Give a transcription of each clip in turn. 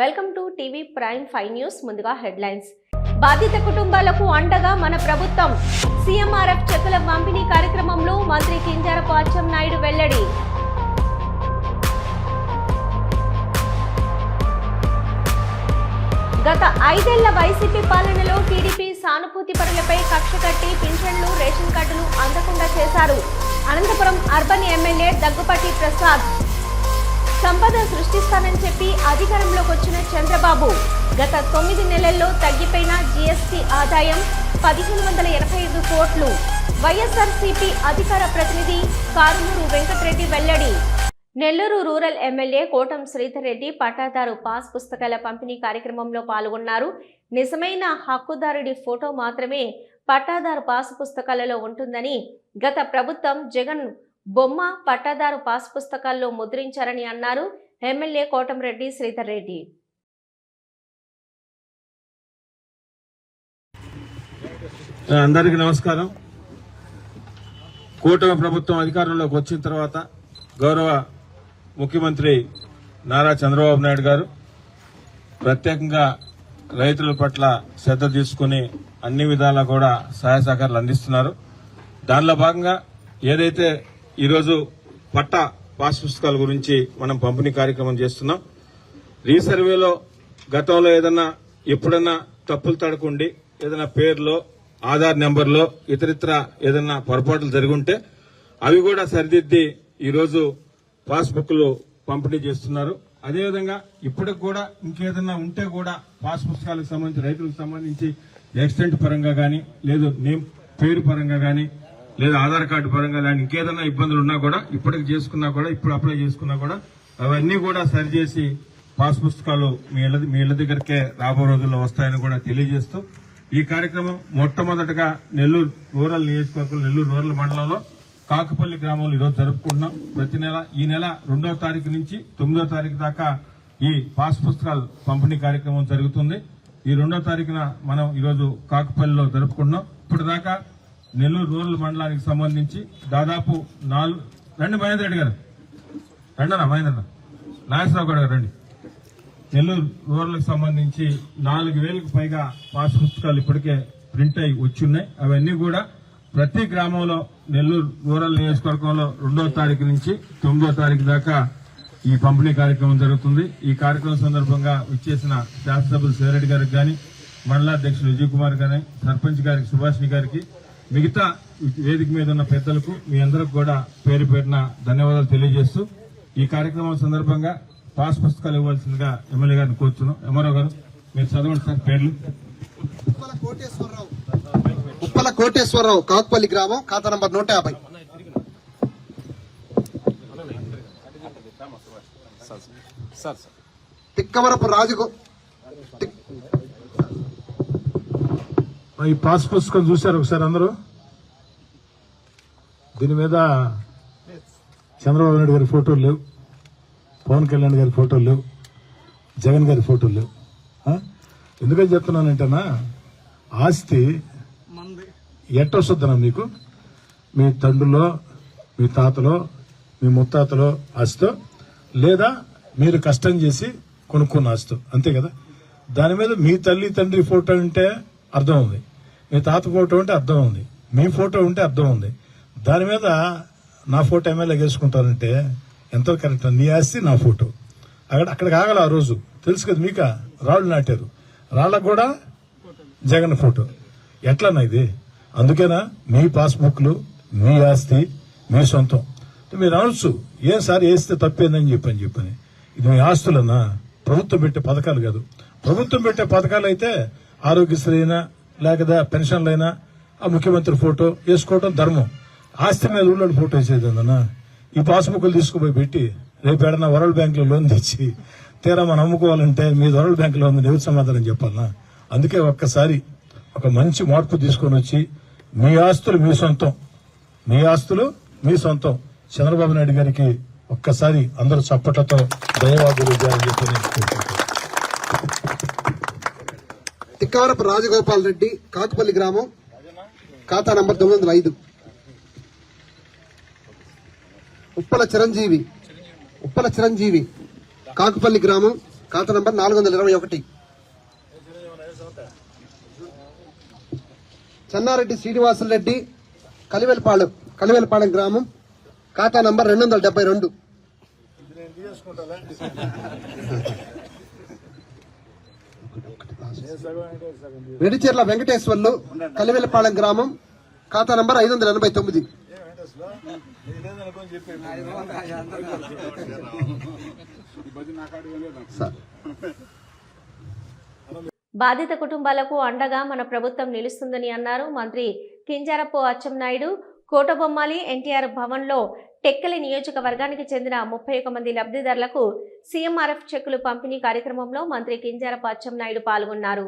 Welcome to TV prime five news ముందుగా headlines. బాధిత కుటుంబాలకు అండగా మన ప్రభుత్వం. సీఎంఆర్ఎఫ్ చెక్కుల పంపిణీ కార్యక్రమంలో మంత్రి కింజారపు అచ్చెన్నాయుడు వెల్లడి. గత ఐదేళ్ళ వైసీపీ పాలనలో టీడీపీ సానుభూతి పరులపై కక్ష కట్టి పింఛన్లు రేషన్ కార్డులు అందకుండా చేశారు. Anantapur urban MLA Daggupati Prasad. సంపద సృష్టిస్తానని చెప్పి అధికారంలోకి వచ్చిన చంద్రబాబు గత తొమ్మిది నెలల్లో తగ్గిపోయిన జీఎస్టీ ఆదాయం పదిహేను వందల ఎనభై ఐదు కోట్లు. వైఎస్ఆర్సీపీ అధికార ప్రతినిధి కారుమూరు వెంకటరెడ్డి వెల్లడి. నెల్లూరు రూరల్ ఎమ్మెల్యే కోటం శ్రీధర్ రెడ్డి పట్టాదారు పాస్ పుస్తకాల పంపిణీ కార్యక్రమంలో పాల్గొన్నారు. నిజమైన హక్కుదారుడి ఫోటో మాత్రమే పట్టాదారు పాస్ పుస్తకాలలో ఉంటుందని గత ప్రభుత్వం జగన్ బొమ్మ పట్టాదారు పాస్ పుస్తకాల్లో ముద్రించారని అన్నారు ఎమ్మెల్యే కోటంరెడ్డి శ్రీధర్ రెడ్డి. అందరికీ నమస్కారం. కూటమి ప్రభుత్వం అధికారంలోకి వచ్చిన తర్వాత గౌరవ ముఖ్యమంత్రి నారా చంద్రబాబు నాయుడు గారు ప్రత్యేకంగా రైతుల పట్ల శ్రద్ధ తీసుకుని అన్ని విధాలా కూడా సహాయ సహకారాలు అందిస్తున్నారు. దానిలో భాగంగా ఏదైతే ఈరోజు పట్ట పాస్ పుస్తకాల గురించి మనం పంపిణీ కార్యక్రమం చేస్తున్నాం. రీసర్వేలో గతంలో ఏదన్నా ఎప్పుడన్నా తప్పులు తడకుండి ఏదైనా పేర్లో ఆధార్ నెంబర్లో ఇతరితర ఏదన్నా పొరపాట్లు జరుగుంటే అవి కూడా సరిదిద్ది ఈరోజు పాస్బుక్లు పంపిణీ చేస్తున్నారు. అదేవిధంగా ఇప్పటికి కూడా ఇంకేదన్నా ఉంటే కూడా పాస్ పుస్తకాలకు సంబంధించి రైతులకు సంబంధించి యాక్సిడెంట్ పరంగా కానీ లేదు నేమ్ పేరు పరంగా కానీ లేదా ఆధార్ కార్డు పరంగా లేదా ఇంకేదైనా ఇబ్బందులు ఉన్నా కూడా ఇప్పటికి చేసుకున్నా కూడా ఇప్పుడు అప్లై చేసుకున్నా కూడా అవన్నీ కూడా సరిచేసి పాస్ పుస్తకాలు మీ ఇళ్ళ మీ ఇళ్ళ దగ్గరకే రాబో రోజుల్లో వస్తాయని కూడా తెలియజేస్తూ ఈ కార్యక్రమం మొట్టమొదటగా నెల్లూరు రూరల్ నియోజకవర్గం నెల్లూరు రూరల్ మండలంలో కాకుపల్లి గ్రామంలో ఈరోజు జరుపుకుంటున్నాం. ప్రతి నెల ఈ నెల రెండవ తారీఖు నుంచి తొమ్మిదవ తారీఖు దాకా ఈ పాస్ పుస్తకాలు పంపిణీ కార్యక్రమం జరుగుతుంది. ఈ రెండో తారీఖున మనం ఈరోజు కాకుపల్లిలో జరుపుకుంటున్నాం. ఇప్పటిదాకా నెల్లూరు రూరల్ మండలానికి సంబంధించి దాదాపు నాలుగు రండి మహేంద్ర రెడ్డి గారు. రండి అన్న నాగేశ్వరరావు గారు రండి. నెల్లూరు రూరల్కి సంబంధించి నాలుగు వేలకు పైగా పాస్ పుస్తకాలు ఇప్పటికే ప్రింట్ అయి వచ్చున్నాయి. అవన్నీ కూడా ప్రతి గ్రామంలో నెల్లూరు రూరల్ నియోజకవర్గంలో రెండో తారీఖు నుంచి తొమ్మిదో తారీఖు దాకా ఈ పంపిణీ కార్యక్రమం జరుగుతుంది. ఈ కార్యక్రమం సందర్భంగా ఇచ్చేసిన శాసనసభ్యులు శివరెడ్డి గారికి కానీ మండలాధ్యక్షులు విజయ్ కుమార్ గారి సర్పంచ్ గారికి సుభాష్ని గారికి మిగతా వేదిక మీద ఉన్న పెద్దలకు మీ అందరికి కూడా పేరు పేరున ధన్యవాదాలు తెలియజేస్తూ ఈ కార్యక్రమం సందర్భంగా పాస్ పుస్తకాలు ఇవ్వాల్సిందిగా ఎమ్మెల్యే గారిని కోరుతున్నాం ఎంఆర్ఓ గారు మీరు చదవండి సార్ పేర్లు. ఉప్పల కోటేశ్వరరావు. కాకుపల్లి గ్రామం ఖాతా నంబర్ నూట యాభై. తిక్కవరపు రాజుగో ఈ పాస్ పుస్తకం చూశారు ఒకసారి అందరూ? దీని మీద చంద్రబాబు నాయుడు గారి ఫోటోలు లేవు. పవన్ కళ్యాణ్ గారి ఫోటోలు లేవు. జగన్ గారి ఫోటోలు లేవు? ఎందుకని చెప్తున్నానంటేనా ఆస్తి ఎట్టొస్తుందన్నా మీకు? మీ తండ్రులో మీ తాతలో మీ ముత్తాతలో ఆస్తో లేదా మీరు కష్టం చేసి కొనుక్కున్న ఆస్తో అంతే కదా? దాని మీద మీ తల్లి తండ్రి ఫోటో ఉంటే అర్థం ఉంది. మీ తాత ఫోటో ఉంటే అర్థం ఉంది. మీ ఫోటో ఉంటే అర్థం ఉంది. దాని మీద నా ఫోటో ఎమ్మెల్యే వేసుకుంటారంటే ఎంతో కరెక్ట్. నీ ఆస్తి నా ఫోటో. అక్కడ అక్కడికి ఆగల ఆ రోజు. తెలుసు కదా మీక? రాళ్ళు నాటారు. రాళ్ళకు కూడా జగన్ ఫోటో. ఎట్లన్నా ఇది? అందుకేనా మీ పాస్బుక్లు మీ ఆస్తి మీ సొంతం. మీరు అనొచ్చు. ఏం సార్ వేస్తే తప్పేందని చెప్పని చెప్పని. ఇది మీ ఆస్తులన్నా? ప్రభుత్వం పెట్టే పథకాలు కాదు. ప్రభుత్వం పెట్టే పథకాలు అయితే ఆరోగ్యశ్రీ అయినా లేకపోతే పెన్షన్లైనా ఆ ముఖ్యమంత్రి ఫోటో వేసుకోవటం ధర్మం. ఆస్తి మీద ఊళ్ళో ఫోటో వేసేది ఈ పాస్బుక్లు తీసుకుపోయి పెట్టి రేపు ఏడన్నా వరల్డ్ బ్యాంకులో లోన్ తెచ్చి తీరా మనం అమ్ముకోవాలంటే మీ వరల్డ్ బ్యాంకులో ఉంది ఎవరు సమాధానం చెప్పాలన్నా? అందుకే ఒక్కసారి ఒక మంచి మార్పు తీసుకొని వచ్చి మీ ఆస్తులు మీ సొంతం. మీ ఆస్తులు మీ సొంతం. చంద్రబాబు నాయుడు గారికి ఒక్కసారి అందరూ చప్పట్లతో దయవాదులు ఇవ్వాలని చెప్పి తిక్కవరపు రాజగోపాల్ రెడ్డి కాకుపల్లి గ్రామం ఖాతా నంబర్ తొమ్మిది వందల ఐదు. ఉప్పల చిరంజీవి ఉప్పల చిరంజీవి కాకుపల్లి గ్రామం ఖాతా నంబర్ నాలుగు వందల ఇరవై ఒకటి. చెన్నారెడ్డి శ్రీనివాసులు రెడ్డి కలివెలపాలెం కలివెలపాలెం గ్రామం ఖాతా నంబర్ రెండు వందల డెబ్బై రెండు. వెడిచెర్ల వెంకటేశ్వర్లు కలివెలపాలెం గ్రామం ఖాతా నంబర్ ఐదు వందల ఎనభై తొమ్మిది. బాధిత కుటుంబాలకు అండగా మన ప్రభుత్వం నిలుస్తుందని అన్నారు మంత్రి కింజారపు అచ్చెన్నాయుడు కోటబొమ్మాలి ఎన్టీఆర్ భవన్లో టెక్కలి నియోజకవర్గానికి చెందిన ముప్పై ఒక మంది లబ్ధిదారులకు సీఎంఆర్ఎఫ్ చెక్కులు పంపిణీ కార్యక్రమంలో మంత్రి కింజారపు అచ్చెన్నాయుడు పాల్గొన్నారు.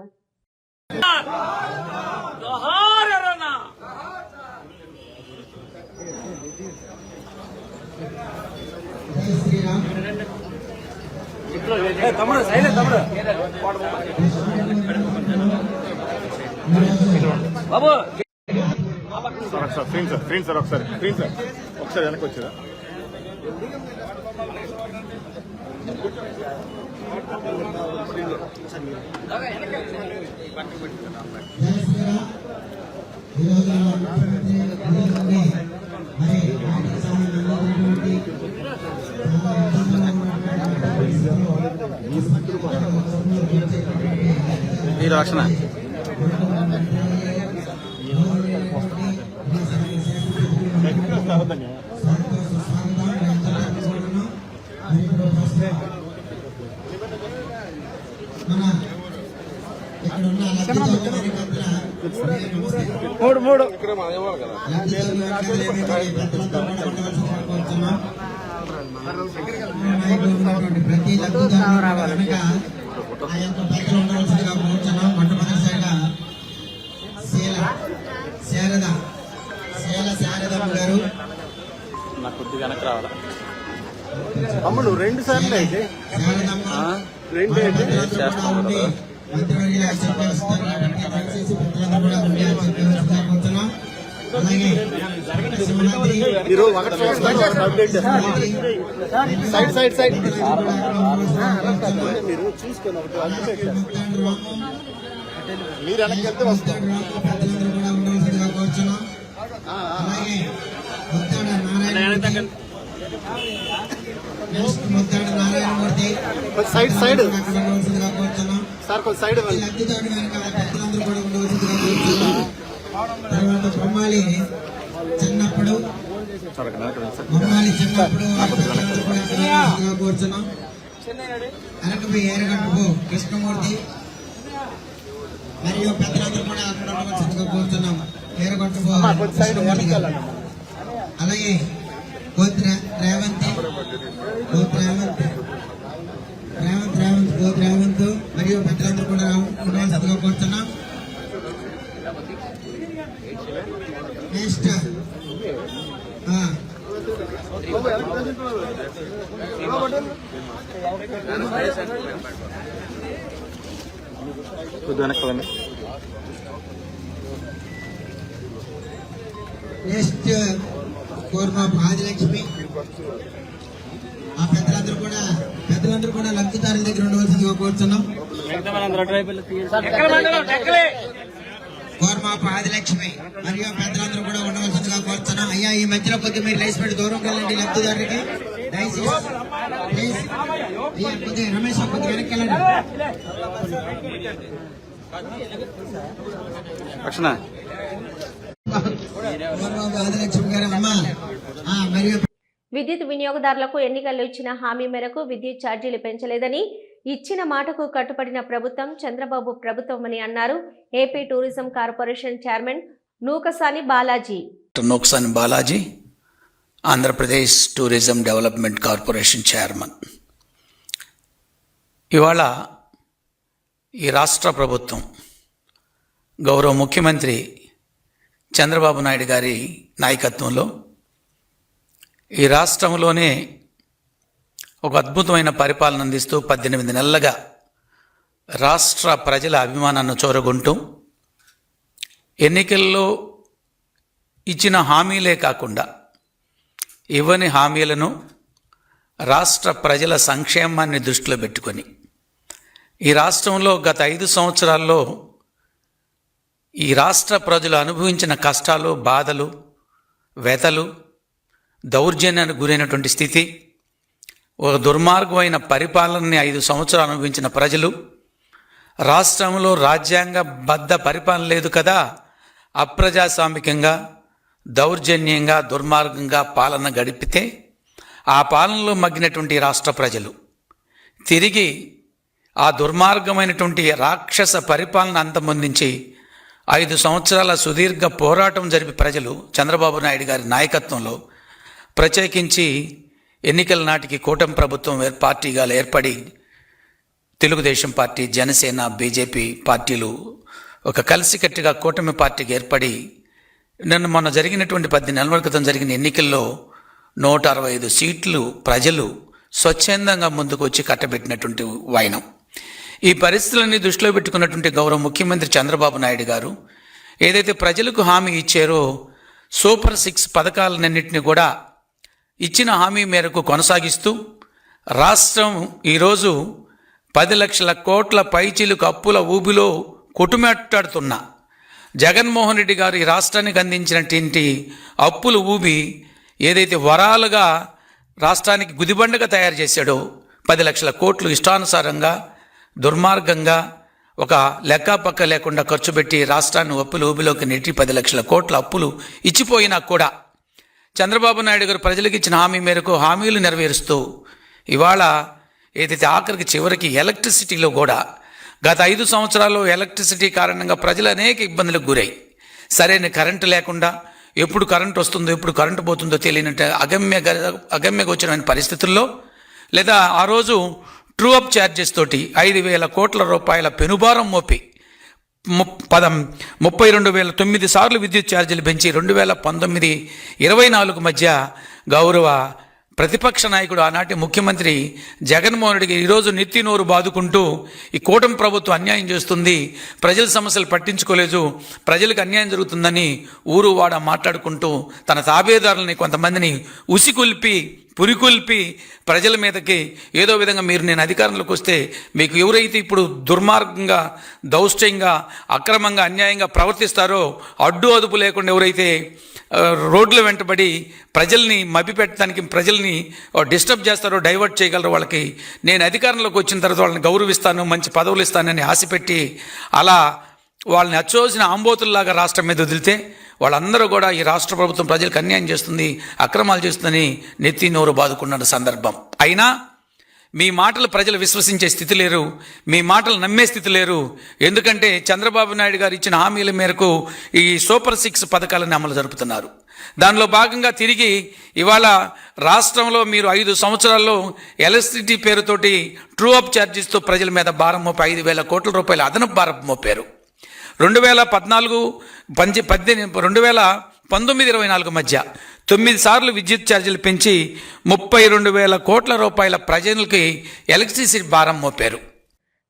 సార్ ఒకసారి స్క్రీన్ సార్ స్క్రీన్ సార్ ఒకసారి స్క్రీన్ సార్. ఒకసారి వెనక్కి వచ్చారా మీరు రక్షణ మూడు మూడు ప్రతి ఆ యొక్క పైకలు ఉండవలసిందిగా కూర్చున్నాం మొట్టమొదటిసారిగా శీల శారద శీల శారదమ్మ గారు నాకు కొద్దిగా వెనక్కి రావాలా తమ్ముడు రెండు సార్లు అయితే రెండు అయితే మంత్రులందరూ మీరు ఒకటి అప్డేట్ సైడ్ సైడ్ సైడ్ మీరు చూసుకొని ఒకటి అప్డేట్ మీరు వెనక్కి వెళ్తే వస్తాం పెద్దలందరూ కూడా ఉండవలసిందిగా సైడ్ సైడ్ సార్ కొంచెం సైడ్ ఈ తర్వాత బొమ్మాలి చిన్నప్పుడు. బొమ్మాలి చిన్నప్పుడు కూర్చున్నాం. పెద్దలందరూ ఏరగట్టుకు కృష్ణమూర్తి. మరియు పెద్దలందరూ కూడా అక్కడ ఉండవలసిందిగా ఏరగట్టుకు కృష్ణమూర్తి అలాగే కోతి రేవంతి రేవంత్ రేవంత్ కోతి రేవంత్ మరియు పెద్దలందరూ కూడా ఉండవలసిందిగా కోరుతున్నాం నెక్స్ట్ ఆ, కొద్దిగా వెనక్కి రండి నెక్స్ట్ కోర్మా ఆదిలక్ష్మి ఆ పెద్దలందరూ కూడా పెద్దలందరూ కూడా లబ్ధిదారుల దగ్గర ఉండవలసిందిగా కోరుతున్నాం కోర్మా ఆదిలక్ష్మి మరియు పెద్దలందరూ అయ్యా ఈ మధ్యలో కొద్దిగా మీరు రైస్ పెట్టి దూరం వెళ్ళండి లబ్ధిదారులకి దయచేసి కొద్దిగా రమేష్ కొద్దిగా వెనక్కి వెళ్ళండి. విద్యుత్ వినియోగదారులకు ఎన్నికల్లో ఇచ్చిన హామీ మేరకు విద్యుత్ ఛార్జీలు పెంచలేదని ఇచ్చిన మాటకు కట్టుబడిన ప్రభుత్వం చంద్రబాబు ప్రభుత్వమని అన్నారు AP tourism corporation chairman Nukasani Balaji. Nukasani Balaji Andhra Pradesh tourism development corporation chairman. ఇవాళ ఈ రాష్ట్ర ప్రభుత్వం గౌరవ ముఖ్యమంత్రి చంద్రబాబు నాయుడు గారి నాయకత్వంలో ఈ రాష్ట్రంలోనే ఒక అద్భుతమైన పరిపాలన అందిస్తూ పద్దెనిమిది నెలలుగా రాష్ట్ర ప్రజల అభిమానాన్ని చూరగొంటూ ఎన్నికల్లో ఇచ్చిన హామీలే కాకుండా ఇవ్వని హామీలను రాష్ట్ర ప్రజల సంక్షేమాన్ని దృష్టిలో పెట్టుకొని ఈ రాష్ట్రంలో గత ఐదు సంవత్సరాల్లో ఈ రాష్ట్ర ప్రజలు అనుభవించిన కష్టాలు బాధలు వ్యతలు దౌర్జన్యానికి గురైనటువంటి స్థితి ఒక దుర్మార్గమైన పరిపాలనని ఐదు సంవత్సరాలు అనుభవించిన ప్రజలు రాష్ట్రంలో రాజ్యాంగ బద్ధ పరిపాలన లేదు కదా అప్రజాస్వామికంగా దౌర్జన్యంగా దుర్మార్గంగా పాలన గడిపితే ఆ పాలనలో మగ్గినటువంటి రాష్ట్ర ప్రజలు తిరిగి ఆ దుర్మార్గమైనటువంటి రాక్షస పరిపాలన అంతమొందించి ఐదు సంవత్సరాల సుదీర్ఘ పోరాటం జరిపి ప్రజలు చంద్రబాబు నాయుడు గారి నాయకత్వంలో ప్రత్యేకించి ఎన్నికల నాటికి కూటమి ప్రభుత్వం పార్టీగా ఏర్పడి తెలుగుదేశం పార్టీ జనసేన బీజేపీ పార్టీలు ఒక కలిసికట్టుగా కూటమి పార్టీకి ఏర్పడి నిన్న మొన్న జరిగినటువంటి పది నెలల క్రితం జరిగిన ఎన్నికల్లో నూట అరవై ఐదు సీట్లు ప్రజలు స్వచ్ఛందంగా ముందుకు వచ్చి కట్టబెట్టినటువంటి వైనం. ఈ పరిస్థితులన్నీ దృష్టిలో పెట్టుకున్నటువంటి గౌరవ ముఖ్యమంత్రి చంద్రబాబు నాయుడు గారు ఏదైతే ప్రజలకు హామీ ఇచ్చారో సూపర్ సిక్స్ పథకాలన్నింటినీ కూడా ఇచ్చిన హామీ మేరకు కొనసాగిస్తూ రాష్ట్రం ఈరోజు పది లక్షల కోట్ల పైచీలకు అప్పుల ఊబిలో కొట్టుమెట్టాడుతున్న. జగన్మోహన్ రెడ్డి గారు ఈ రాష్ట్రానికి అందించినటువంటి అప్పులు ఊబి ఏదైతే వరాలుగా రాష్ట్రానికి గుదిబండగా తయారు చేశాడో పది లక్షల కోట్లు ఇష్టానుసారంగా దుర్మార్గంగా ఒక లెక్కపక్క లేకుండా ఖర్చు పెట్టి రాష్ట్రాన్ని అప్పులు ఊబిలోకి నెట్టి పది లక్షల కోట్ల అప్పులు ఇచ్చిపోయినా కూడా చంద్రబాబు నాయుడు గారు ప్రజలకు ఇచ్చిన హామీ మేరకు హామీలు నెరవేరుస్తూ ఇవాళ ఏదైతే ఆఖరికి చివరికి ఎలక్ట్రిసిటీలో కూడా గత ఐదు సంవత్సరాల్లో ఎలక్ట్రిసిటీ కారణంగా ప్రజలు అనేక ఇబ్బందులకు గురై సరైన కరెంటు లేకుండా ఎప్పుడు కరెంట్ వస్తుందో ఎప్పుడు కరెంటు పోతుందో తెలియనట్టు అగమ్య అగమ్య వచ్చిన పరిస్థితుల్లో లేదా ఆ రోజు ట్రూ అప్ ఛార్జెస్ తోటి ఐదు వేల కోట్ల రూపాయల పెనుభారం మోపి పదం ముప్పై రెండు వేల తొమ్మిది సార్లు విద్యుత్ ఛార్జీలు పెంచి రెండు వేల పంతొమ్మిది ఇరవై నాలుగు మధ్య గౌరవ ప్రతిపక్ష నాయకుడు ఆనాటి ముఖ్యమంత్రి జగన్మోహన్ రెడ్డికి ఈరోజు నెత్తి నోరు బాదుకుంటూ ఈ కూటమి ప్రభుత్వం అన్యాయం చేస్తుంది ప్రజల సమస్యలు పట్టించుకోలేదు ప్రజలకు అన్యాయం జరుగుతుందని ఊరు వాడ మాట్లాడుకుంటూ తన తాబేదారులని కొంతమందిని ఉసికొల్పి పురికొల్పి ప్రజల మీదకి ఏదో విధంగా మీరు నేను అధికారంలోకి వస్తే మీకు ఎవరైతే ఇప్పుడు దుర్మార్గంగా దౌష్ట్యంగా అక్రమంగా అన్యాయంగా ప్రవర్తిస్తారో అడ్డు అదుపు లేకుండా ఎవరైతే రోడ్ల వెంటబడి ప్రజల్ని మభ్యపెట్టడానికి ప్రజల్ని డిస్టర్బ్ చేస్తారో డైవర్ట్ చేయగలరు వాళ్ళకి నేను అధికారంలోకి వచ్చిన తర్వాత వాళ్ళని గౌరవిస్తాను మంచి పదవులు ఇస్తానని ఆశపెట్టి అలా వాళ్ళని అచ్చోసిన ఆంబోతుల్లాగా రాష్ట్రం మీద వదిలితే వాళ్ళందరూ కూడా ఈ రాష్ట్ర ప్రభుత్వం ప్రజలకు అన్యాయం చేస్తుంది అక్రమాలు చేస్తుందని నెత్తి నోరు బాదుకున్న సందర్భం. అయినా మీ మాటలు ప్రజలు విశ్వసించే స్థితి లేరు. మీ మాటలు నమ్మే స్థితి లేరు. ఎందుకంటే చంద్రబాబు నాయుడు గారు ఇచ్చిన హామీల మేరకు ఈ సూపర్ సిక్స్ పథకాలను అమలు జరుపుతున్నారు. దానిలో భాగంగా తిరిగి ఇవాళ రాష్ట్రంలో మీరు ఐదు సంవత్సరాల్లో ఎలక్ట్రిసిటీ పేరుతోటి ట్రూ అప్ ఛార్జెస్తో ప్రజల మీద భారం మోపి ఐదు వేల కోట్ల రూపాయల అదనపు భారం మోపారు. రెండు వేల పద్నాలుగు పంచి పద్దెనిమిది రెండు వేల పంతొమ్మిది ఇరవై నాలుగు మధ్య తొమ్మిది సార్లు విద్యుత్ ఛార్జీలు పెంచి ముప్పై రెండు వేల కోట్ల రూపాయల ప్రజలకి ఎలక్ట్రిసిటీ భారం మోపారు.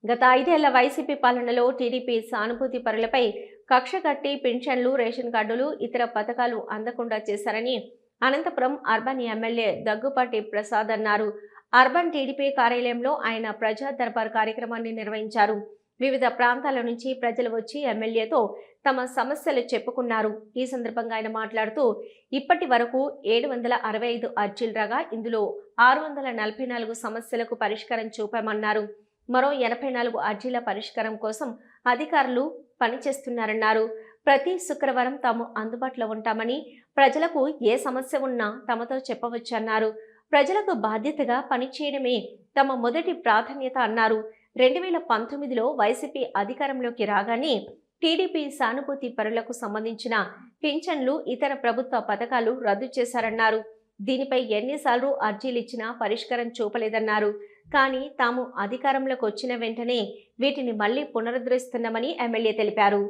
గత ఐదేళ్ళ వైసీపీ పాలనలో టీడీపీ సానుభూతి పరులపై కక్ష కట్టి పింఛన్లు రేషన్ కార్డులు ఇతర పథకాలు అందకుండా చేశారని అనంతపురం అర్బన్ ఎమ్మెల్యే దగ్గుపాటి ప్రసాద్ అన్నారు. అర్బన్ టీడీపీ కార్యాలయంలో ఆయన ప్రజా దర్బార్ కార్యక్రమాన్ని నిర్వహించారు. వివిధ ప్రాంతాల నుంచి ప్రజలు వచ్చి ఎమ్మెల్యేతో తమ సమస్యలు చెప్పుకున్నారు. ఈ సందర్భంగా ఆయన మాట్లాడుతూ ఇప్పటి వరకు ఏడు వందల అరవై ఐదు అర్జీలు రాగా ఇందులో ఆరు వందల నలభై నాలుగు సమస్యలకు పరిష్కారం చూపామన్నారు. మరో ఎనభై నాలుగు అర్జీల పరిష్కారం కోసం అధికారులు పనిచేస్తున్నారన్నారు. ప్రతి శుక్రవారం తాము అందుబాటులో ఉంటామని ప్రజలకు ఏ సమస్య ఉన్నా తమతో చెప్పవచ్చన్నారు. ప్రజలకు బాధ్యతగా పనిచేయడమే తమ మొదటి ప్రాధాన్యత అన్నారు. రెండు వేల పంతొమ్మిదిలో వైసీపీ అధికారంలోకి రాగానే టీడీపీ సానుభూతి పరులకు సంబంధించిన పింఛన్లు ఇతర ప్రభుత్వ పథకాలు రద్దు చేశారన్నారు. దీనిపై ఎన్నిసార్లు అర్జీలిచ్చినా పరిష్కారం చూపలేదన్నారు. కానీ తాము అధికారంలోకి వచ్చిన వెంటనే వీటిని మళ్ళీ పునరుద్ధరిస్తున్నామని ఎమ్మెల్యే తెలిపారు.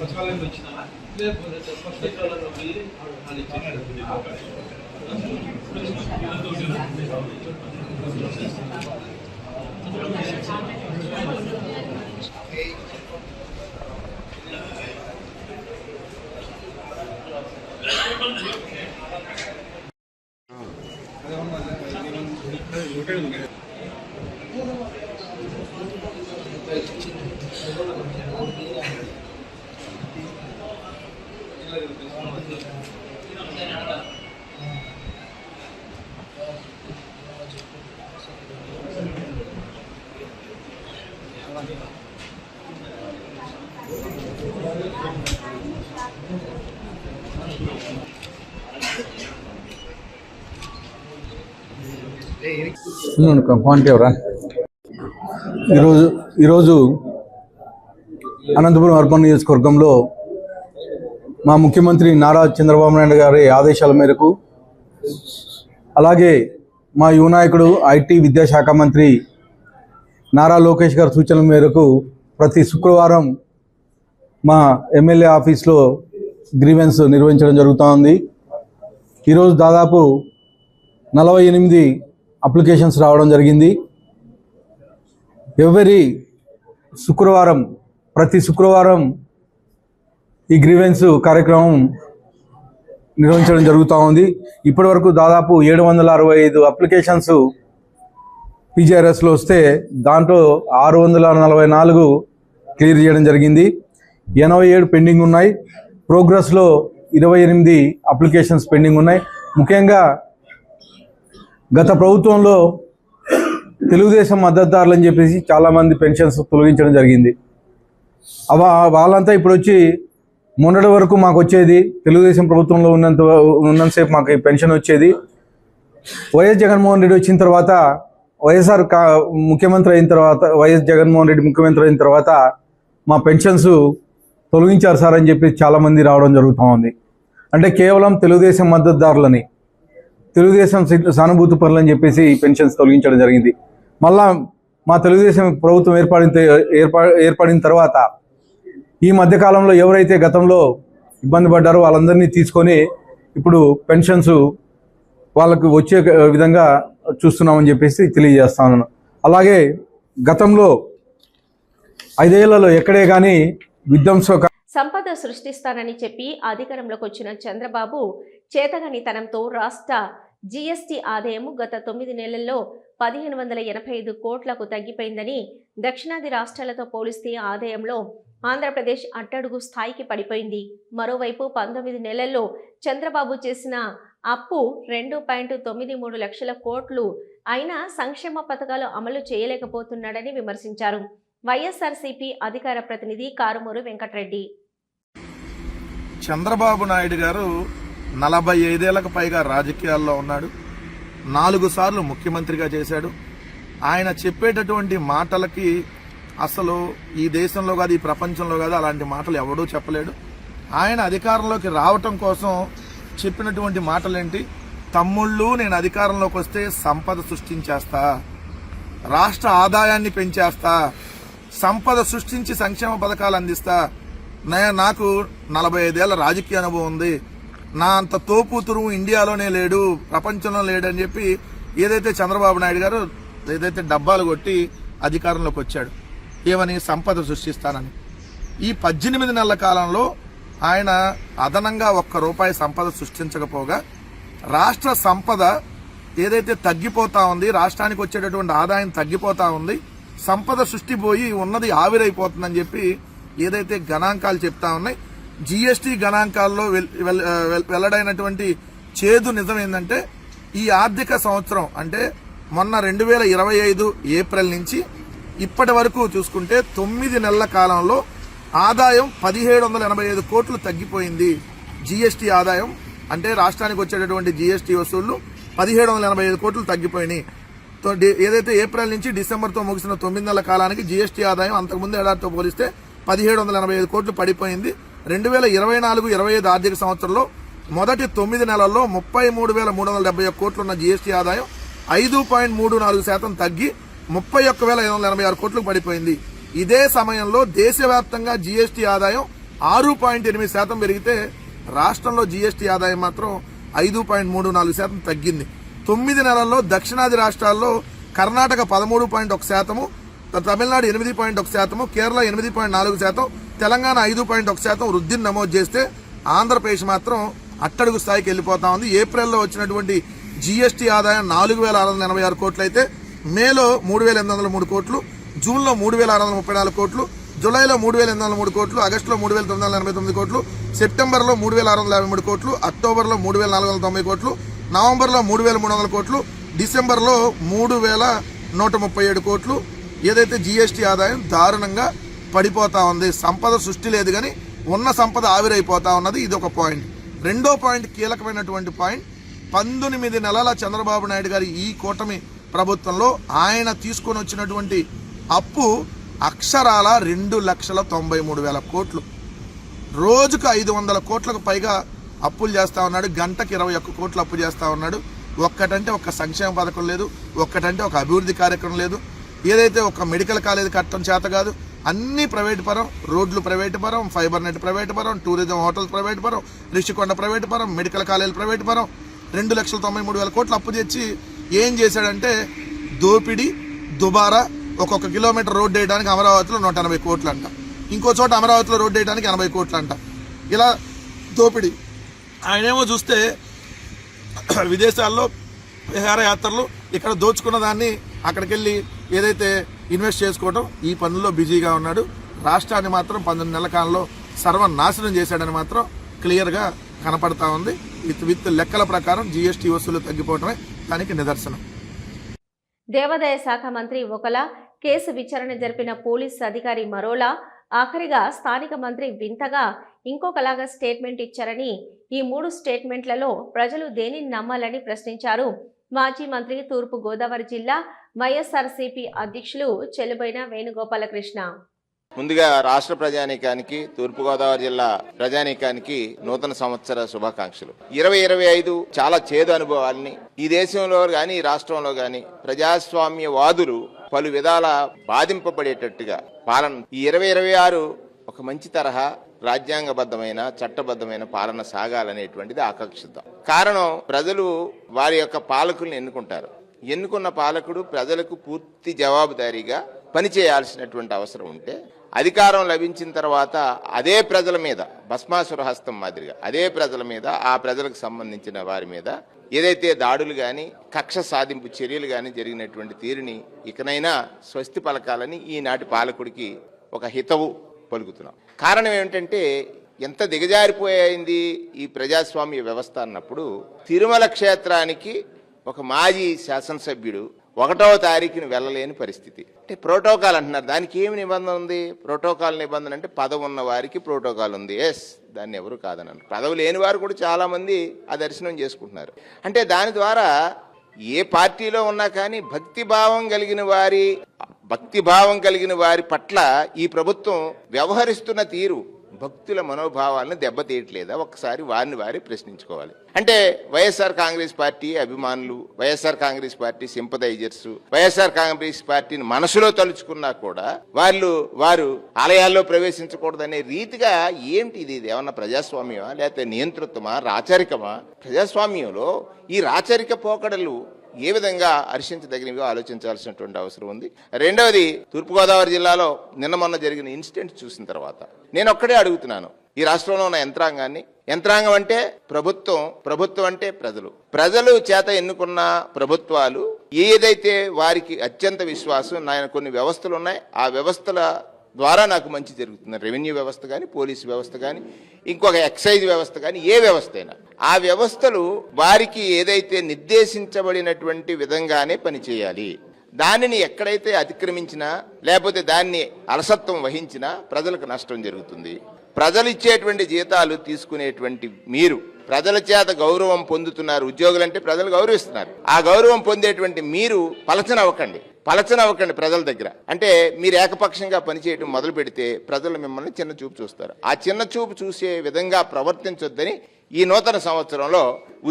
సచివాలయం వచ్చిన సచివాలయంలో వెళ్ళి వాళ్ళు ఇచ్చేసారు క్వాంటిటీ ఎవరా? ఈరోజు ఈరోజు అనంతపురం అర్బన్ నియోజకవర్గంలో మా ముఖ్యమంత్రి నారా చంద్రబాబు నాయుడు గారి ఆదేశాల మేరకు అలాగే మా యువ నాయకుడు ఐటీ విద్యాశాఖ మంత్రి నారా లోకేష్ గారి సూచనల మేరకు ప్రతి శుక్రవారం మా ఎమ్మెల్యే ఆఫీస్లో గ్రీవెన్స్ నిర్వహించడం జరుగుతూ ఉంది ఈరోజు దాదాపు నలభై ఎనిమిది అప్లికేషన్స్ రావడం జరిగింది. ఎవరి శుక్రవారం ప్రతి శుక్రవారం ఈ గ్రీవెన్స్ కార్యక్రమం నిర్వహించడం జరుగుతూ ఉంది. ఇప్పటి వరకు దాదాపు ఏడు వందల అరవై ఐదు అప్లికేషన్స్ పీజీఆర్ఎస్లో వస్తే దాంట్లో ఆరు వందల నలభై నాలుగు క్లియర్ చేయడం జరిగింది. ఎనభై ఏడు పెండింగ్ ఉన్నాయి. ప్రోగ్రెస్లో ఇరవై ఎనిమిది అప్లికేషన్స్ పెండింగ్ ఉన్నాయి. ముఖ్యంగా గత ప్రభుత్వంలో తెలుగుదేశం మద్దతుదారులు అని చెప్పేసి చాలామంది పెన్షన్స్ తొలగించడం జరిగింది. అవ వాళ్ళంతా ఇప్పుడు వచ్చి మొన్నటి వరకు మాకు వచ్చేది తెలుగుదేశం ప్రభుత్వంలో ఉన్నంత ఉన్నంతసేపు మాకు పెన్షన్ వచ్చేది. వైఎస్ జగన్మోహన్ రెడ్డి వచ్చిన తర్వాత వైఎస్ఆర్ కా ముఖ్యమంత్రి అయిన తర్వాత వైఎస్ జగన్మోహన్ రెడ్డి ముఖ్యమంత్రి అయిన తర్వాత మా పెన్షన్స్ తొలగించారు సార్ అని చెప్పి చాలామంది రావడం జరుగుతూ ఉంది. అంటే కేవలం తెలుగుదేశం మద్దతుదారులని తెలుగుదేశం సానుభూతి పనులు అని చెప్పేసి పెన్షన్స్ తొలగించడం జరిగింది. మళ్ళా మా తెలుగుదేశం ప్రభుత్వం ఏర్పడిన ఏర్పా ఏర్పడిన తర్వాత ఈ మధ్యకాలంలో ఎవరైతే గతంలో ఇబ్బంది పడ్డారో వాళ్ళందరినీ తీసుకొని ఇప్పుడు పెన్షన్స్ వాళ్ళకు వచ్చే విధంగా చూస్తున్నామని చెప్పేసి తెలియజేస్తాను అలాగే గతంలో ఐదేళ్ళలో ఎక్కడే కానీ విధ్వంస సంపద సృష్టిస్తానని చెప్పి అధికారంలోకి వచ్చిన చంద్రబాబు చేతగనితనంతో రాష్ట్ర జీఎస్టీ ఆదాయం గత తొమ్మిది నెలల్లో పదిహేను వందల ఎనభై ఐదు కోట్లకు తగ్గిపోయిందని దక్షిణాది రాష్ట్రాలతో పోలిస్తే ఆదాయంలో ఆంధ్రప్రదేశ్ అట్టడుగు స్థాయికి పడిపోయింది. మరోవైపు పంతొమ్మిది నెలల్లో చంద్రబాబు చేసిన అప్పు రెండు పాయింట్ తొమ్మిది మూడు లక్షల కోట్లు అయినా సంక్షేమ పథకాలు అమలు చేయలేకపోతున్నాడని విమర్శించారు. వైఎస్ఆర్సీపీ అధికార ప్రతినిధి కారుమూరు వెంకటరెడ్డి. చంద్రబాబు నాయుడు గారు నలభై ఐదేళ్ళకు పైగా రాజకీయాల్లో ఉన్నాడు. నాలుగు సార్లు ముఖ్యమంత్రిగా చేశాడు. ఆయన చెప్పేటటువంటి మాటలకి అసలు ఈ దేశంలో కాదు ఈ ప్రపంచంలో కాదు అలాంటి మాటలు ఎవడూ చెప్పలేడు. ఆయన అధికారంలోకి రావటం కోసం చెప్పినటువంటి మాటలేంటి? తమ్ముళ్ళు నేను అధికారంలోకి వస్తే సంపద సృష్టించేస్తా రాష్ట్ర ఆదాయాన్ని పెంచేస్తా సంపద సృష్టించి సంక్షేమ పథకాలు అందిస్తా. నే- నాకు నలభై ఐదేళ్ళ రాజకీయ అనుభవం ఉంది. నా అంత తోపుతురు ఇండియాలోనే లేడు ప్రపంచంలో లేడు అని చెప్పి ఏదైతే చంద్రబాబు నాయుడు గారు ఏదైతే డబ్బాలు కొట్టి అధికారంలోకి వచ్చాడు. ఏమని సంపద సృష్టిస్తానని. ఈ పద్దెనిమిది నెలల కాలంలో ఆయన అదనంగా ఒక్క రూపాయి సంపద సృష్టించకపోగా రాష్ట్ర సంపద ఏదైతే తగ్గిపోతా ఉంది రాష్ట్రానికి వచ్చేటటువంటి ఆదాయం తగ్గిపోతా ఉంది సంపద సృష్టిపోయి ఉన్నది ఆవిరైపోతుందని చెప్పి ఏదైతే గణాంకాలు చెప్తా ఉన్నాయి జీఎస్టీ గణాంకాల్లో వెల్- వెల్లడైనటువంటి చేదు నిజం ఏంటంటే ఈ ఆర్థిక సంవత్సరం అంటే మొన్న రెండు వేల ఇరవై ఐదు ఏప్రిల్ నుంచి ఇప్పటి వరకు చూసుకుంటే తొమ్మిది నెలల కాలంలో ఆదాయం పదిహేడు వందల ఎనభై ఐదు కోట్లు తగ్గిపోయింది. జీఎస్టీ ఆదాయం అంటే రాష్ట్రానికి వచ్చేటటువంటి జీఎస్టీ వసూళ్ళు పదిహేడు వందల ఎనభై ఐదు కోట్లు తగ్గిపోయినాయి. తో- ఏదైతే ఏప్రిల్ నుంచి డిసెంబర్తో ముగిసిన తొమ్మిది నెలల కాలానికి జీఎస్టీ ఆదాయం అంతకుముందు ఏడాదితో పోలిస్తే పదిహేడు వందల ఎనభై ఐదు కోట్లు పడిపోయింది. రెండు వేల ఇరవై నాలుగు ఇరవై ఐదు ఆర్థిక సంవత్సరంలో మొదటి తొమ్మిది నెలల్లో ముప్పై మూడు వేల మూడు వందల డెబ్బై ఒక్క కోట్లున్న జీఎస్టీ ఆదాయం ఐదు పాయింట్ మూడు నాలుగు శాతం తగ్గి ముప్పై ఒక్క వేల ఐదు వందల ఎనభై ఆరు కోట్లకు పడిపోయింది. ఇదే సమయంలో దేశవ్యాప్తంగా జీఎస్టీ ఆదాయం ఆరు పాయింట్ ఎనిమిది శాతం పెరిగితే రాష్ట్రంలో జీఎస్టీ ఆదాయం మాత్రం ఐదు పాయింట్ మూడు నాలుగు శాతం తగ్గింది. తొమ్మిది నెలల్లో దక్షిణాది రాష్ట్రాల్లో కర్ణాటక పదమూడు పాయింట్ ఒక శాతము తమిళనాడు ఎనిమిది పాయింట్ ఒక శాతము కేరళ ఎనిమిది పాయింట్ నాలుగు శాతం తెలంగాణ ఐదు పాయింట్ ఒక శాతం వృద్ధిని నమోదు చేస్తే ఆంధ్రప్రదేశ్ మాత్రం అట్టడుగు స్థాయికి వెళ్ళిపోతా ఉంది. ఏప్రిల్లో వచ్చినటువంటి జీఎస్టీ ఆదాయం నాలుగు వేల ఆరు వందల ఎనభై ఆరు కోట్లయితే మేలో మూడు వేల ఎనిమిది వందల మూడు కోట్లు జూన్లో మూడు వేల ఆరు వందల ముప్పై నాలుగు కోట్లు జూలైలో మూడు వేల ఎనిమిది వందల మూడు కోట్లు ఆగస్టులో మూడు వేల తొమ్మిది వందల ఎనభై తొమ్మిది కోట్లు సెప్టెంబర్లో మూడు వేల ఆరు వందల యాభై మూడు కోట్లు అక్టోబర్లో మూడు వేల నాలుగు వందల తొంభై కోట్లు నవంబర్లో మూడు వేల మూడు వందల కోట్లు డిసెంబర్లో మూడు వేల నూట ముప్పై ఏడు కోట్లు. ఏదైతే జీఎస్టీ ఆదాయం దారుణంగా పడిపోతా ఉంది సంపద సృష్టి లేదు కానీ ఉన్న సంపద ఆవిరైపోతూ ఉన్నది ఇది ఒక పాయింట్. రెండో పాయింట్ కీలకమైనటువంటి పాయింట్ పంతొమ్మిది నెలల చంద్రబాబు నాయుడు గారి ఈ కూటమి ప్రభుత్వంలో ఆయన తీసుకొని వచ్చినటువంటి అప్పు అక్షరాల రెండు లక్షల తొంభై మూడు వేల కోట్లు. రోజుకు ఐదు వందల కోట్లకు పైగా అప్పులు చేస్తూ ఉన్నాడు. గంటకి ఇరవై ఒక్క కోట్లు అప్పు చేస్తా ఉన్నాడు. ఒక్కటంటే ఒక సంక్షేమ పథకం లేదు. ఒక్కటంటే ఒక అభివృద్ధి కార్యక్రమం లేదు. ఏదైతే ఒక మెడికల్ కాలేజ్ కట్టడం చేత కాదు అన్ని ప్రైవేట్ పరం రోడ్లు ప్రైవేట్ పరం ఫైబర్ నెట్ ప్రైవేట్ పరం టూరిజం హోటల్స్ ప్రైవేట్ పరం రిషికొండ ప్రైవేట్ పరం మెడికల్ కాలేజ్ ప్రైవేట్ పరం రెండు లక్షల తొంభై మూడు వేల కోట్లు అప్పు తెచ్చి ఏం చేశాడంటే దోపిడీ దుబారా ఒక్కొక్క కిలోమీటర్ రోడ్డు వేయడానికి అమరావతిలో నూట ఎనభై కోట్లు అంట ఇంకో చోట అమరావతిలో రోడ్ వేయడానికి ఎనభై కోట్లు అంట ఇలా దోపిడీ. ఆయనేమో చూస్తే విదేశాల్లో విహారయాత్రలు ఇక్కడ దోచుకున్న దాన్ని అక్కడికి వెళ్ళి ఏదైతే ఇన్వెస్ట్ చేసుకోవడం ఈ పనుల్లో బిజీగా ఉన్నాడు. రాష్ట్రాన్ని మాత్రం పంతొమ్మిది నెలల కాలంలో సర్వనాశనం చేశాడని మాత్రం క్లియర్గా కనపడతా ఉంది. విత్ విత్ లెక్కల ప్రకారం జీఎస్టీ వసూలు తగ్గిపోవటమే దానికి నిదర్శనం. దేవాదాయ శాఖ మంత్రి ఒకల కేసు విచారణ జరిపిన పోలీస్ అధికారి మరోలా ఆఖరిగా స్థానిక మంత్రి వింతగా ఇంకొకలాగా స్టేట్మెంట్ ఇచ్చారని ఈ మూడు స్టేట్మెంట్లలో ప్రజలు దేనిని నమ్మాలని ప్రశ్నించారు. మాజీ మంత్రి తూర్పు గోదావరి జిల్లా వైఎస్ఆర్సీపీ అధ్యక్షులు చెలుబైన వేణుగోపాలకృష్ణ. ముందుగా రాష్ట్ర ప్రజానీకానికి తూర్పుగోదావరి జిల్లా ప్రజానీకానికి నూతన సంవత్సర శుభాకాంక్షలు. ఇరవై ఇరవై ఐదు చాలా చేదు అనుభవాల్ని ఈ దేశంలో గాని ఈ రాష్ట్రంలో గాని ప్రజాస్వామ్యవాదులు పలు విధాల బాధింపబడేటట్టుగా పాలన ఈ ఇరవై ఇరవై ఆరు ఒక మంచి తరహా రాజ్యాంగబద్ధమైన చట్టబద్ధమైన పాలన సాగాలనేటువంటిది ఆకాంక్షిద్దాం. కారణం ప్రజలు వారి యొక్క పాలకుల్ని ఎన్నుకుంటారు. ఎన్నుకున్న పాలకుడు ప్రజలకు పూర్తి జవాబుదారీగా పనిచేయాల్సినటువంటి అవసరం ఉంటే అధికారం లభించిన తర్వాత అదే ప్రజల మీద భస్మాసుర హస్తం మాదిరిగా అదే ప్రజల మీద ఆ ప్రజలకు సంబంధించిన వారి మీద ఏదైతే దాడులు కానీ కక్ష సాధింపు చర్యలు కానీ జరిగినటువంటి తీరుని ఇకనైనా స్వస్తి పలకాలని ఈనాటి పాలకుడికి ఒక హితవు పలుకుతున్నాం. కారణం ఏమిటంటే ఎంత దిగజారిపోయింది ఈ ప్రజాస్వామ్య వ్యవస్థ అన్నప్పుడు తిరుమల క్షేత్రానికి ఒక మాజీ శాసనసభ్యుడు ఒకటవ తారీఖుని వెళ్ళలేని పరిస్థితి. అంటే ప్రోటోకాల్ అంటున్నారు. దానికి ఏమి నిబంధన ఉంది? ప్రోటోకాల్ నిబంధన అంటే పదవి ఉన్న వారికి ప్రోటోకాల్ ఉంది. ఎస్ దాన్ని ఎవరు కాదన్నారు పదవి లేని వారు కూడా చాలామంది ఆ దర్శనం చేసుకుంటున్నారు. అంటే దాని ద్వారా ఏ పార్టీలో ఉన్నా కానీ భక్తి భావం కలిగిన వారి భక్తిభావం కలిగిన వారి పట్ల ఈ ప్రభుత్వం వ్యవహరిస్తున్న తీరు భక్తుల మనోభావాలను దెబ్బతీయట్లేదా? ఒకసారి వారిని వారి ప్రశ్నించుకోవాలి. అంటే వైఎస్ఆర్ కాంగ్రెస్ పార్టీ అభిమానులు వైఎస్ఆర్ కాంగ్రెస్ పార్టీ సింపదైజర్స్ వైఎస్ఆర్ కాంగ్రెస్ పార్టీని మనసులో తలుచుకున్నా కూడా వాళ్ళు వారు ఆలయాల్లో ప్రవేశించకూడదనే రీతిగా ఏంటి ఇది ఏమన్నా ప్రజాస్వామ్యమా? లేకపోతే నియంతృత్వమా? రాచరికమా? ప్రజాస్వామ్యంలో ఈ రాచరిక పోకడలు ఏ విధంగా హర్షించదగినవిగా ఆలోచించాల్సినటువంటి అవసరం ఉంది? రెండవది తూర్పుగోదావరి జిల్లాలో నిన్న మొన్న జరిగిన ఇన్సిడెంట్ చూసిన తర్వాత. నేను ఒక్కడే అడుగుతున్నాను. ఈ రాష్ట్రంలో ఉన్న యంత్రాంగాన్ని. యంత్రాంగం అంటే ప్రభుత్వం ప్రభుత్వం అంటే ప్రజలు. ప్రజలు చేత ఎన్నుకున్న ప్రభుత్వాలు ఏదైతే వారికి అత్యంత విశ్వాసం నాయన కొన్ని వ్యవస్థలు ఉన్నాయి ఆ వ్యవస్థల ద్వారా నాకు మంచి జరుగుతుంది. రెవెన్యూ వ్యవస్థ కానీ పోలీసు వ్యవస్థ కానీ ఇంకొక ఎక్సైజ్ వ్యవస్థ కానీ ఏ వ్యవస్థ అయినా. ఆ వ్యవస్థలు వారికి ఏదైతే నిర్దేశించబడినటువంటి విధంగానే పనిచేయాలి. దానిని ఎక్కడైతే అతిక్రమించినా లేకపోతే దాన్ని అలసత్వం వహించినా ప్రజలకు నష్టం జరుగుతుంది. ప్రజలు ఇచ్చేటువంటి జీతాలు తీసుకునేటువంటి మీరు ప్రజల చేత గౌరవం పొందుతున్నారు ఉద్యోగులంటే ప్రజలు గౌరవిస్తున్నారు. ఆ గౌరవం పొందేటువంటి మీరు పలచన పలచన అవ్వకండి ప్రజల దగ్గర. అంటే మీరు ఏకపక్షంగా పనిచేయడం మొదలు పెడితే ప్రజలు మిమ్మల్ని చిన్న చూపు చూస్తారు. ఆ చిన్న చూపు చూసే విధంగా ప్రవర్తించొద్దని ఈ నూతన సంవత్సరంలో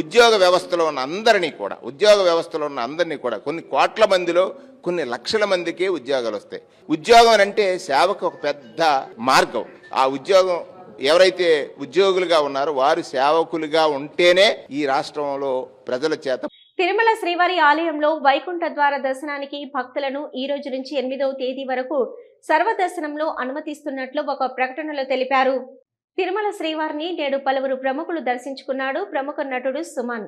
ఉద్యోగ వ్యవస్థలో ఉన్న అందరినీ కూడా ఉద్యోగ వ్యవస్థలో ఉన్న అందరినీ కూడా కొన్ని కోట్ల మందిలో కొన్ని లక్షల మందికే ఉద్యోగాలు వస్తాయి. ఉద్యోగం అని అంటే సేవకు ఒక పెద్ద మార్గం. ఆ ఉద్యోగం ఎవరైతే ఉద్యోగులుగా ఉన్నారో వారు సేవకులుగా ఉంటేనే ఈ రాష్ట్రంలో ప్రజల చేత తిరుమల శ్రీవారి ఆలయంలో వైకుంఠ ద్వార దర్శనానికి భక్తులను ఈ రోజు నుంచి ఎనిమిదవ తేదీ వరకు సర్వదర్శనంలో అనుమతిస్తున్నట్లు ఒక ప్రకటనలో తెలిపారు. తిరుమల శ్రీవారిని నేడు పలువురు ప్రముఖులు దర్శించుకున్నాడు ప్రముఖ నటుడు సుమన్.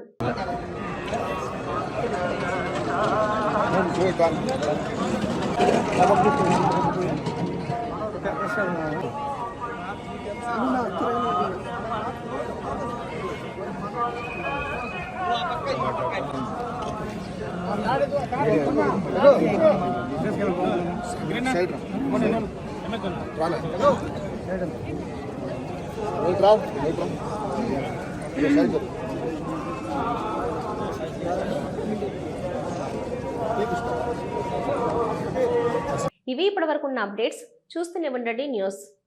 ఇవి ఇప్పటి వరకు ఉన్న అప్డేట్స్ చూస్తూనే ఉండండి న్యూస్.